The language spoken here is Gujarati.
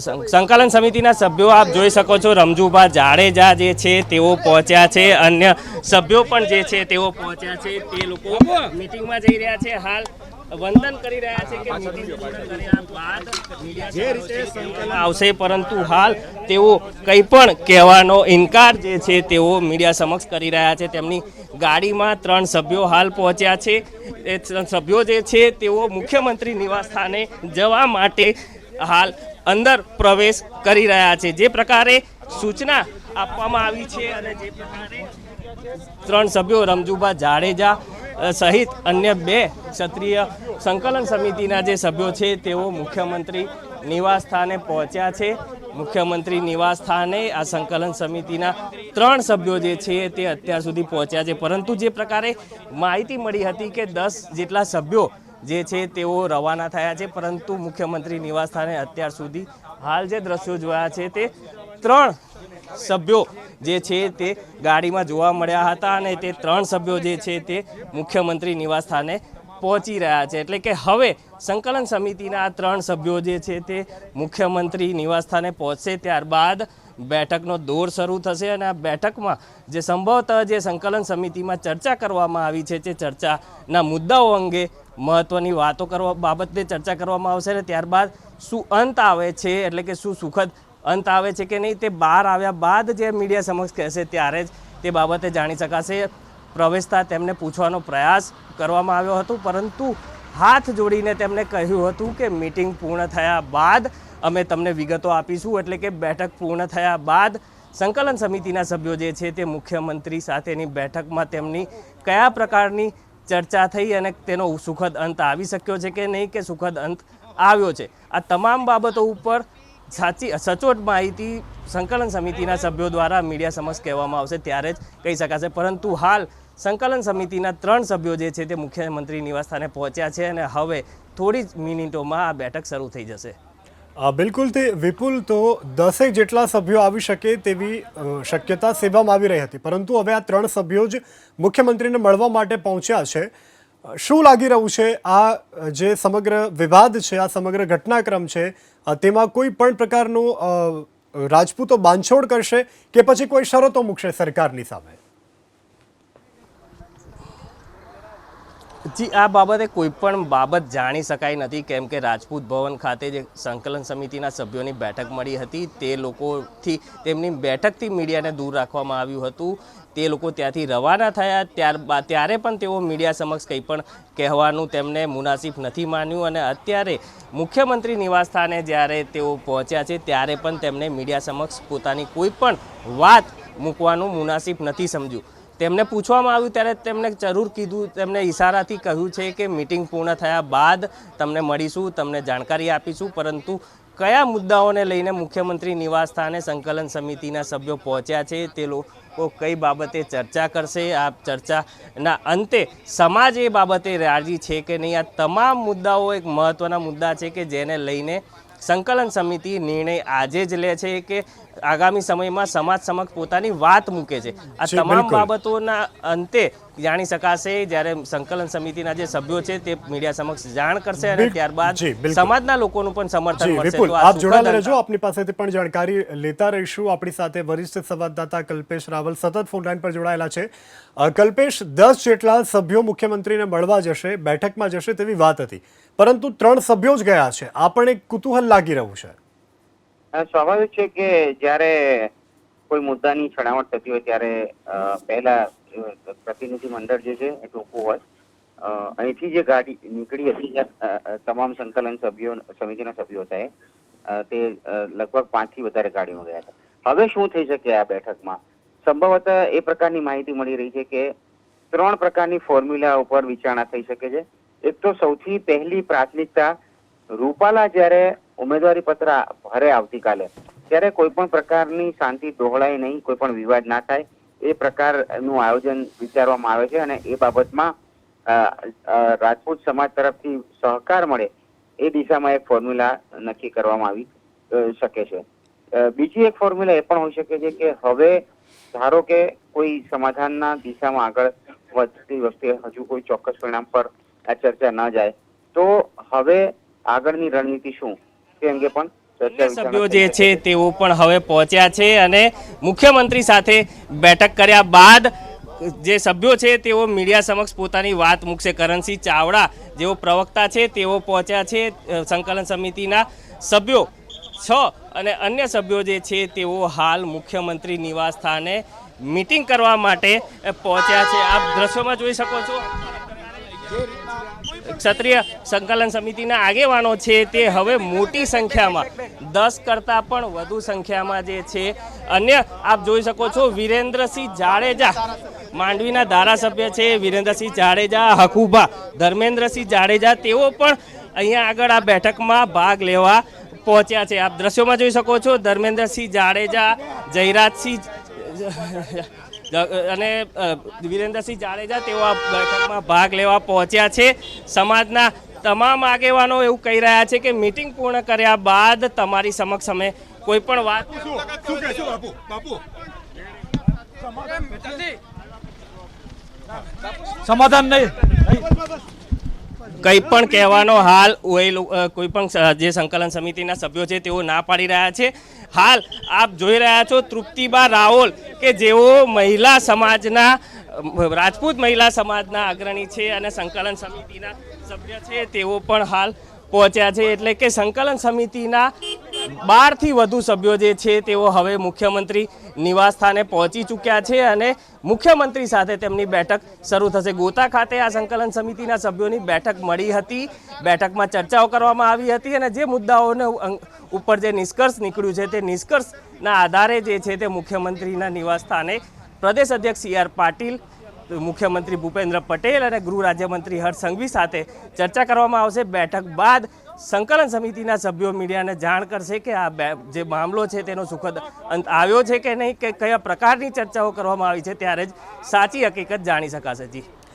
સંકલન સમિતિના સભ્યો આપ જોઈ શકો છો. રમજુભા જાડેજા જે છે તેઓ પહોંચ્યા છે. અન્ય સભ્યો પણ જે છે તેઓ પહોંચ્યા છે. તે લોકો મિટિંગમાં જઈ રહ્યા છે. હાલ વંદન કરી રહ્યા છે કે જે રીતે આવશે. પરંતુ હાલ તેઓ કંઈ પણ કહેવાનો ઇનકાર જે છે તેઓ મીડિયા સમક્ષ કરી રહ્યા છે. તેમની ગાડીમાં ત્રણ સભ્યો હાલ પહોંચ્યા છે. એ ત્રણ સભ્યો જે છે તેઓ મુખ્યમંત્રી નિવાસ સ્થાને જવા માટે હાલ અંદર પ્રવેશ કરી રહ્યા છે. જે પ્રકારે સૂચના આપવામાં આવી છે અને જે પ્રકારે ત્રણ સભ્યો રમજુભા જાડેજા સહિત અન્ય બે ક્ષત્રિય સંકલન સમિતિના જે સભ્યો છે, તેઓ મુખ્યમંત્રી નિવાસ સ્થાને પહોંચ્યા છે. મુખ્યમંત્રી નિવાસ સ્થાને આ સંકલન સમિતિના ત્રણ સભ્યો જે છે, તે અત્યાર સુધી પહોંચ્યા છે. પરંતુ જે પ્રકારે માહિતી મળી હતી કે દસ જેટલા સભ્યો જે છે તેઓ રવાના થયા છે, પરંતુ મુખ્યમંત્રી નિવાસ સ્થાને અત્યાર સુધી હાલ જે દ્રશ્યો જોયા છે તે ત્રણ સભ્યો જે છે તે ગાડીમાં જોવા મળ્યા હતા અને તે ત્રણ સભ્યો જે છે તે મુખ્યમંત્રી નિવાસ સ્થાને પહોંચી રહ્યા છે. એટલે કે હવે સંકલન સમિતિના ત્રણ સભ્યો જે છે તે મુખ્યમંત્રી નિવાસ સ્થાને પહોંચશે ત્યારબાદ બેઠકનો દોર શરૂ થશે અને આ બેઠકમાં જે સંભવતઃ જે સંકલન સમિતિમાં ચર્ચા કરવામાં આવી છે તે ચર્ચાના મુદ્દાઓ અંગે મહત્ત્વની વાતો કરવા બાબતે ચર્ચા કરવામાં આવશે અને ત્યારબાદ શું અંત આવે છે, એટલે કે શું સુખદ અંત આવે છે કે નહીં, તે બહાર આવ્યા બાદ જે મીડિયા સમક્ષ કહેશે ત્યારે જ તે બાબતે જાણી શકાશે. પ્રવેશતા તેમને પૂછવાનો પ્રયાસ કરવામાં આવ્યો હતો, પરંતુ હાથ જોડીને તેમણે કહ્યું હતું કે મિટિંગ પૂર્ણ થયા બાદ અમે તમને વિગતો આપીશું. એટલે કે બેઠક પૂર્ણ થયા બાદ સંકલન સમિતિના સભ્યો જે છે તે મુખ્યમંત્રી સાથેની બેઠકમાં તેમની કયા પ્રકારની ચર્ચા થઈ અને તેનો સુખદ અંત આવી શક્યો છે કે નહીં કે સુખદ અંત આવ્યો છે. આ તમામ બાબતો ઉપર સાચી, સચોટ માહિતી સંકલન સમિતિના સભ્યો દ્વારા મીડિયા સમક્ષ કહેવામાં આવશે ત્યારે જ કહી શકાશે. પરંતુ હાલ સંકલન સમિતિના ત્રણ સભ્યો જે છે તે મુખ્યમંત્રી નિવાસ સ્થાને પહોંચ્યા છે અને હવે થોડી જ મિનિટોમાં આ બેઠક શરૂ થઈ જશે. બિલકુલ તે વિપુલ તો દસેક જેટલા સભ્યો આવી શકે તેવી શક્યતા સેવામાં આવી રહી હતી. પરંતુ હવે આ ત્રણ સભ્યો જ મુખ્યમંત્રીને મળવા માટે પહોંચ્યા છે. શું લાગી રહ્યું છે? આ જે સમગ્ર વિવાદ છે, આ સમગ્ર ઘટનાક્રમ છે તેમાં કોઈ પણ પ્રકારનું રાજપૂતો બાંધછોડ કરશે કે પછી કોઈ શરતો મૂકશે સરકારની સામે? જી, આ બાબતે કોઈ પણ બાબત જાણી શકાય નથી. કેમ કે રાજપૂત ભવન ખાતે જે સંકલન સમિતિના સભ્યોની બેઠક મળી હતી, તે લોકોથી, તેમની બેઠકથી મીડિયાને દૂર રાખવામાં આવ્યું હતું. તે લોકો ત્યાંથી રવાના થયા. ત્યારબાદ ત્યારે પણ તેઓ મીડિયા સમક્ષ કંઈ પણ કહેવાનું તેમને મુનાસિફ નથી માન્યું અને અત્યારે મુખ્યમંત્રી નિવાસ સ્થાને જ્યારે તેઓ પહોંચ્યા છે, ત્યારે પણ તેમને મીડિયા સમક્ષ પોતાની કોઈ પણ વાત મૂકવાનું મુનાસિફ નથી સમજ્યું. તેમને પૂછવામાં આવ્યું ત્યારે તેમણે જરૂર કીધું તેમને ઈશારાથી કહ્યું છે કે મિટિંગ પૂર્ણ થયા બાદ તમને મળીશું, તમને જાણકારી આપીશું, પરંતુ કયા મુદ્દાઓને લઈને મુખ્યમંત્રી નિવાસ સ્થાને સંકલન સમિતિના સભ્યો પહોંચ્યા છે તે લોકો કઈ બાબતે ચર્ચા કરશે? આ ચર્ચાના અંતે સમાજ એ બાબતે રાજી છે કે નહીં? આ તમામ મુદ્દાઓ એક મહત્ત્વના મુદ્દા છે કે જેને લઈને સંકલન સમિતિ નિર્ણય આજે જ લે છે કે આગામી સમયમાં સમાજ સમક્ષ પોતાની વાત મૂકે છે. આ તમામ બાબતોના અંતે જાણી શકાશે જ્યારે સંકલન સમિતિના જે સભ્યો છે તે મીડિયા સમક્ષ જાણ કરશે અને ત્યારબાદ સમાજના લોકોનું પણ સમર્થન મળશે. આપ જોડાયેલા રહેજો. આપની પાસેથી પણ જાણકારી લેતા રહીશું. આપણી સાથે વરિષ્ઠ સંવાદદાતા કલ્પેશ રાવલ સતત ફોન લાઈન પર જોડાયેલા છે. કલ્પેશ દસ જેટલા સભ્યો મુખ્યમંત્રીને મળવા જશે બેઠકમાં જશે તેવી વાત હતી. પરંતુ ત્રણ સભ્યો જ ગયા છે. આ પણ એક કુતૂહલ લાગી રહ્યું છે. સ્વાભાવિક છે કે જ્યારે કોઈ મુદ્દાની છણાવટ થતી હોય ત્યારે પહેલા પ્રતિનિધિ મંડળ જે છે, એ ટૂંકું હોય. અહીંથી જે ગાડી નીકળી હતી તમામ સંકલન સભ્યો, સમિતિના સભ્યો હતા તે લગભગ પાંચથી વધારે ગાડીમાં ગયા હતા. હવે શું થઈ શકે આ બેઠકમાં? સંભવત એ પ્રકારની માહિતી મળી રહી છે કે ત્રણ પ્રકારની ફોર્મ્યુલા ઉપર વિચારણા થઈ શકે છે. એક તો સૌથી પહેલી પ્રાથમિકતા, રૂપાલા જ્યારે ઉમેદવારી પત્ર ભરે આવતીકાલે. ત્યારે કોઈ પણ પ્રકારની શાંતિ દોહળાય નહીં, કોઈ પણ વિવાદ ના થાય. એ પ્રકારનું આયોજન વિચારવામાં આવે છે અને એ બાબતમાં રાજપૂત સમાજ તરફથી સહકાર મળે એ દિશામાં એક ફોર્મ્યુલા નક્કી કરવામાં આવી શકે છે. બીજી એક ફોર્મ્યુલા એ પણ હોઈ શકે છે કે હવે ધારો કે કોઈ સમાધાનના દિશામાં આગળ વધતી વખતે હજુ કોઈ ચોક્કસ પરિણામ પર આ ચર્ચા ન જાય, તો હવે આગળની રણનીતિ શું? તે અંગે પણ ચર્ચા સભ્યો જે છે તેઓ પણ હવે પહોંચ્યા છે અને મુખ્યમંત્રી સાથે બેઠક કર્યા બાદ જે સભ્યો છે તેઓ મીડિયા સમક્ષ પોતાની વાત મૂકશે. કરણસિંહ ચાવડા જેઓ પ્રવક્તા છે તેઓ પહોંચ્યા છે સંકલન સમિતિના સભ્યો છ અને અન્ય સભ્યો જે છે તેઓ હાલ મુખ્યમંત્રી નિવાસ સ્થાને મીટિંગ કરવા માટે પહોંચ્યા છે. આપ દ્રશ્યોમાં જોઈ શકો છો. ક્ષત્રિય સંકલન સમિતિના આગેવાનો છે તે હવે મોટી સંખ્યામાં. દસ કરતાં પણ વધુ સંખ્યામાં જે છે. અન્ય આપ જોઈ શકો છો વિરેન્દ્રસિંહ જાડેજા, માંડવીના ધારાસભ્ય છે વિરેન્દ્રસિંહ જાડેજા, હકુભા, ધર્મેન્દ્રસિંહ જાડેજા, તેઓ પણ અહીંયા આગળ આ બેઠકમાં ભાગ લેવા પહોંચ્યા છે. આપ દ્રશ્યોમાં જોઈ શકો છો ધર્મેન્દ્રસિંહ જાડેજા, જયરાજસિંહ અને વિરેન્દ્રસિંહ જાડેજા તેઓ આ બેઠકમાં ભાગ લેવા પહોંચ્યા છે. સમાજના તમામ આગેવાનો એવું કહી રહ્યા છે કે મિટિંગ પૂર્ણ કર્યા બાદ તમારી સમક્ષ અમે કોઈ પણ વાત શું કહેશો બાપુ? બાપુ? સમાધાન નહીં. કંઈ પણ કહેવાનો હાલ કોઈ પણ જે સંકલન સમિતિના સભ્યો છે તેઓ ના પાડી રહ્યા છે. હાલ આપ જોઈ રહ્યા છો તૃપ્તિબા રાઓલ કે જેઓ મહિલા સમાજના રાજપૂત મહિલા સમાજના અગ્રણી છે અને સંકલન સમિતિના સભ્ય છે, તેઓ પણ હાલ પહોંચ્યા છે. એટલે કે સંકલન સમિતિના બારથી વધુ સભ્યો જે છે તેઓ હવે મુખ્યમંત્રી નિવાસ સ્થાને પહોંચી ચૂક્યા છે અને મુખ્યમંત્રી સાથે તેમની બેઠક શરૂ થશે. ગોતા ખાતે આ સંકલન સમિતિના સભ્યોની બેઠક મળી હતી. બેઠકમાં ચર્ચાઓ કરવામાં આવી હતી અને જે મુદ્દાઓને ઉપર જે નિષ્કર્ષ નીકળ્યું છે તે નિષ્કર્ષના આધારે જે છે તે મુખ્યમંત્રીના નિવાસ સ્થાને પ્રદેશ અધ્યક્ષ સી આર પાટીલ, મુખ્યમંત્રી ભૂપેન્દ્ર પટેલ અને ગૃહ રાજ્યમંત્રી હર્ષ સંઘવી સાથે ચર્ચા કરવામાં આવશે. બેઠક બાદ સંકલન સમિતિના સભ્યો મીડિયાને જાણ કરશે કે આ જે મામલો છે તેનો સુખદ અંત આવ્યો છે કે નહીં, કે કયા પ્રકારની ચર્ચાઓ કરવામાં આવી છે, ત્યારે જ સાચી હકીકત જાણી શકાશે જી.